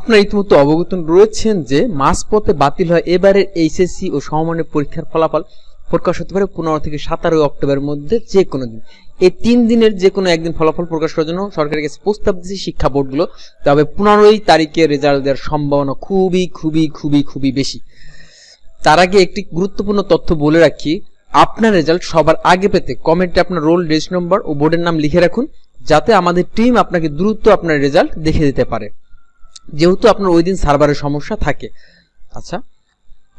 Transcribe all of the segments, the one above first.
আপনারা ইতিমধ্যে অবগত রয়েছেন যে মাঝপথে বাতিল হয় এবারের এইচএসসি ও সমমানের পরীক্ষার ফলাফল প্রকাশ হতে পারে পনেরো থেকে সতেরোই অক্টোবরের মধ্যে যে কোনো দিন। এই তিন দিনের যে কোনো একদিন ফলাফল প্রকাশ করার জন্য সরকারের কাছে প্রস্তাব দিয়েছে শিক্ষা বোর্ডগুলো, তবে পনেরোই তারিখে রেজাল্ট দেওয়ার সম্ভাবনা খুবই খুবই খুবই খুবই বেশি। তার আগে একটি গুরুত্বপূর্ণ তথ্য বলে রাখি, আপনার রেজাল্ট সবার আগে পেতে কমেন্টে আপনার রোল রেজিস্ট নম্বর ও বোর্ডের নাম লিখে রাখুন, যাতে আমাদের টিম আপনাকে দ্রুত আপনার রেজাল্ট দেখে দিতে পারে। যেহেতু আপনার ওই দিন সার্ভারের সমস্যা থাকে। আচ্ছা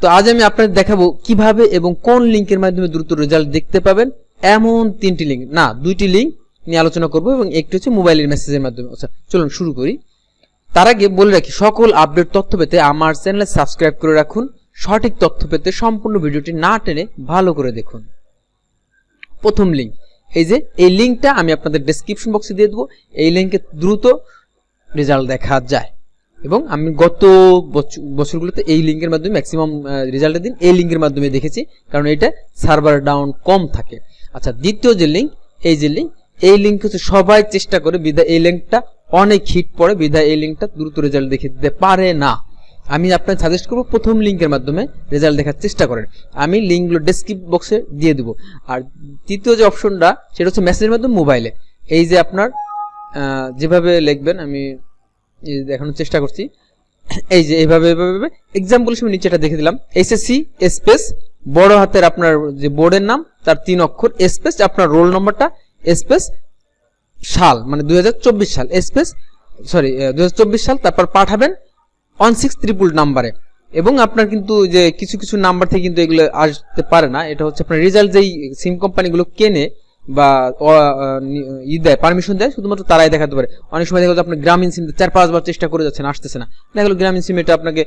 তো আজ আমি আপনাদের দেখাবো কীভাবে এবং কোন লিঙ্কের মাধ্যমে দ্রুত রেজাল্ট দেখতে পাবেন। এমন তিনটি লিঙ্ক না, দুইটি লিঙ্ক নিয়ে আলোচনা করব এবং একটি হচ্ছে মোবাইলের মেসেজের মাধ্যমে। আচ্ছা চলুন শুরু করি। তার আগে বলে রাখি, সকল আপডেট তথ্য পেতে আমার চ্যানেলে সাবস্ক্রাইব করে রাখুন। সঠিক তথ্য পেতে সম্পূর্ণ ভিডিওটি না টেনে ভালো করে দেখুন। প্রথম লিঙ্ক এই যে, এই লিঙ্কটা আমি আপনাদের ডেসক্রিপশন বক্সে দিয়ে দেবো। এই লিঙ্কে দ্রুত রেজাল্ট দেখা যায়। এবং আমি গত বছ- বছরগুলোতে এই লিঙ্কের মাধ্যমে ম্যাক্সিমাম রেজাল্টের দিন এই লিঙ্কের মাধ্যমে দেখেছি, কারণ এটা সার্ভার ডাউন কম থাকে। আচ্ছা দ্বিতীয় যে লিঙ্ক এই যে লিঙ্ক এই লিঙ্ক হচ্ছে সবাই চেষ্টা করে বিধায় এই লিঙ্কটা অনেক হিট পড়ে বিধায় এই লিঙ্কটা দ্রুত রেজাল্ট দেখে দিতে পারে না। আমি আপনাকে সাজেস্ট করব প্রথম লিঙ্কের মাধ্যমে রেজাল্ট দেখার চেষ্টা করেন। আমি লিঙ্কগুলো ডেসক্রিপ বক্সে দিয়ে দেবো। আর তৃতীয় যে অপশনটা সেটা হচ্ছে মেসেজের মাধ্যমে মোবাইলে এই যে আপনার যেভাবে লিখবেন, আমি দেখানোর চেষ্টা করছি। এই যে এইভাবে এইভাবে এক্সাম্পল হিসেবে নিচেটা দেখে দিলাম। এসএসসি স্পেস বড় হাতের আপনার যে বোর্ডের নাম, তার তিন অক্ষর স্পেস আপনার রোল নম্বরটা স্পেস সাল মানে দু হাজার চব্বিশ সাল স্পেস সরি দু হাজার চব্বিশ সাল, তারপর পাঠাবেন ওয়ান সিক্স ত্রিপুল নাম্বারে এবং আপনার কিন্তু যে কিছু কিছু নাম্বার থেকে কিন্তু এগুলো আসতে পারে না। এটা হচ্ছে আপনার রেজাল্ট যেই সিম কোম্পানিগুলো কেনে বা ই দেয় পারমিশন দেয়, শুধুমাত্র তারাই দেখাতে পারে। অনেক সময় দেখা গেলো আপনি গ্রামীণ সিম চার পাঁচবার চেষ্টা করে যাচ্ছেন, আসতেছে না। দেখা গেলো গ্রামীণ সিম এটা আপনাকে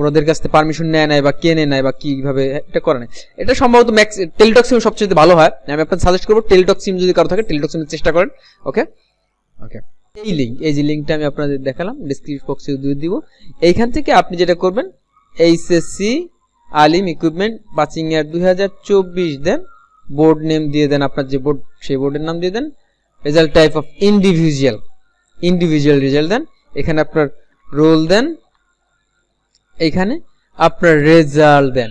ওনাদের কাছ থেকে পারমিশন নেয় নেয় বা কেনে নেয় বা কীভাবে এটা করে নেয় এটা সম্ভবত ম্যাক্স টেলিটক সিম সবচেয়ে ভালো হয়। আমি আপনাকে সাজেস্ট করব টেলিটক সিম যদি কারও থাকে টেলিটক সিমের চেষ্টা করেন ওকে ওকে এই লিঙ্ক এই যে লিঙ্কটা আমি আপনাদের দেখালাম ডিসক্রিপশন বক্সে দিয়ে দিব। এইখান থেকে আপনি যেটা করবেন এইচএসসি আলিম ইকুইপমেন্ট পাচিং এর দুই হাজার চব্বিশ দেন বোর্ড নেম দিয়ে দেন, আপনার যে বোর্ড সেই বোর্ডের নাম দিয়ে দেন result type of individual individual result দেন, এখানে আপনার রোল দেন, এখানে আপনার রেজাল্ট দেন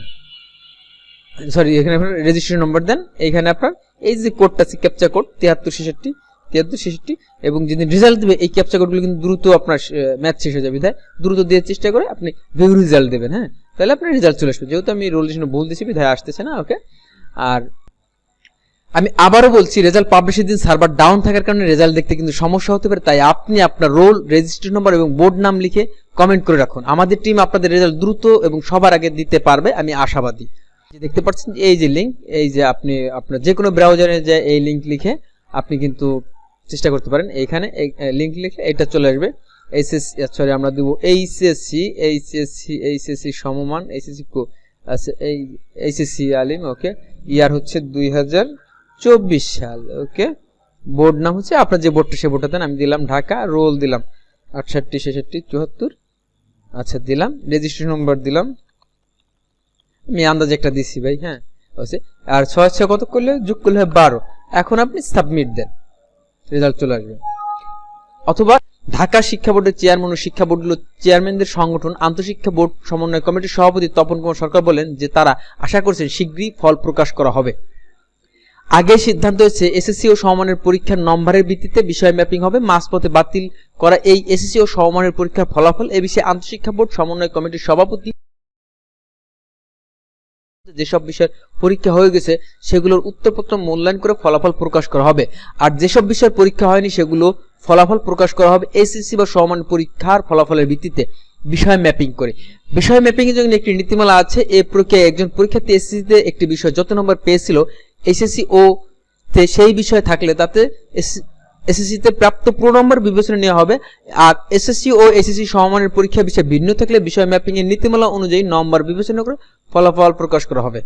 সরি এখানে আপনার রেজিস্ট্রেশন নম্বর দেন, এখানে আপনার এই যে কোডটা আছে ক্যাপচা কোড তিয়াত্তর ছেষট্টি তিয়াত্তর ছেষট্টি, এবং যেদিন রেজাল্ট দেবে, এই ক্যাপচা কোডগুলো কিন্তু দ্রুত আপনার ম্যাচ শেষ হয়ে যাবে তাই দ্রুত দেওয়ার চেষ্টা করে আপনি ভিউ রেজাল্ট দেবেন হ্যাঁ? তাহলে আপনার রেজাল্ট চলে আসবে। যেহেতু আমি রোল ডিসিশন ভুল দিয়েছি বিধায় আসতেছে না ওকে আর আমি আবারও বলছি রেজাল্ট পাবলিশের দিন সার্ভার ডাউন থাকার কারণে রেজাল্ট দেখতে কিন্তু সমস্যা হতে পারে। তাই আপনি আপনার রোল রেজিস্ট্রেশন নম্বর এবং বোর্ড নাম লিখে কমেন্ট করে রাখুন। আমাদের টিম আপনাদের রেজাল্ট দ্রুত এবং সবার আগে দিতে পারবে, আমি আশাবাদী। দেখতে পাচ্ছেন, এই যে লিঙ্ক এই যে আপনি আপনার যে কোনো ব্রাউজারে যে এই লিঙ্ক লিখে আপনি কিন্তু চেষ্টা করতে পারেন। এইখানে লিঙ্ক লিখে এটা চলে আসবে। এইচএসসি সরি আমরা দেবো এইচএসসি এইচএসসি এইচএসসি সমমান এইচএসসি আচ্ছা এই এইচএসসি আলিম ওকে ইয়ার হচ্ছে দুই হাজার চব্বিশ সাল ওকে বোর্ড নাম হচ্ছে, আপনার যে বোর্ডটা সে বোর্ডটা দেন, আমি দিলাম ঢাকা রোল দিলাম। আটষট্টি, ছেষট্টি, চুয়াত্তর আচ্ছা দিলাম। রেজিস্ট্রেশন নম্বর দিলাম। আমি আন্দাজে একটা দিছি ভাই হ্যাঁ? হচ্ছে আর ছয় ছয় কত করলে? যোগ করলে হয় বারো। এখন আপনি সাবমিট দেন। রেজাল্ট চলে আসবে। অথবা ঢাকা শিক্ষা বোর্ডের চেয়ারম্যান ও শিক্ষা বোর্ডগুলো চেয়ারম্যানদের সংগঠন, আন্তঃশিক্ষা বোর্ড সমন্বয় কমিটির সভাপতি তপন কুমার সরকার বলেন যে তারা আশা করছেন শীঘ্রই ফল প্রকাশ করা হবে। আগে সিদ্ধান্ত হয়েছে, এসএসসি ও সমমানের পরীক্ষার নম্বরের ভিত্তিতে বিষয় ম্যাপিং হবে, মাঝপথে বাতিল করা এই এসএসসি ও সমমানের পরীক্ষার ফলাফল এ বিষয়ে আন্তঃশিক্ষা বোর্ড, সমন্বয় কমিটির সভাপতি যেসব বিষয়ের পরীক্ষা হয়ে গেছে, সেগুলোর উত্তরপত্র মূল্যায়ন করে ফলাফল প্রকাশ করা হবে। আর যেসব বিষয়ের পরীক্ষা হয়নি, সেগুলো ফলাফল প্রকাশ করা হবে এসএসসি বা সমান পরীক্ষার ফলাফলের ভিত্তিতে বিষয় ম্যাপিং করে। বিষয় ম্যাপিং এর জন্য একটি নীতিমালা আছে এই প্রক্রিয়ায় একজন পরীক্ষার্থী এসএসসি তে একটি বিষয় যত নম্বর পেয়েছিল এসএসসি ও তে সেই বিষয় থাকলে তাতে এসএসসি তে প্রাপ্ত পুরো নম্বর বিবেচনা নেওয়া হবে। আর এসএসসি ও এসএসসি সমমানের পরীক্ষা বিষয় ভিন্ন থাকলে বিষয় ম্যাপিং এর নীতিমালা অনুযায়ী নম্বর বিবেচনা করে ফলাফল প্রকাশ করা হবে।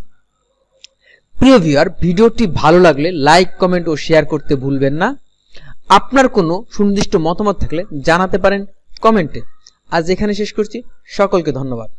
প্রিয় ভিউয়ার ভিডিওটি ভালো লাগলে লাইক কমেন্ট ও শেয়ার করতে ভুলবেন না। আপনার কোনো সুনির্দিষ্ট মতামত থাকলে জানাতে পারেন কমেন্টে। আজ এখানে শেষ করছি। সকলকে ধন্যবাদ।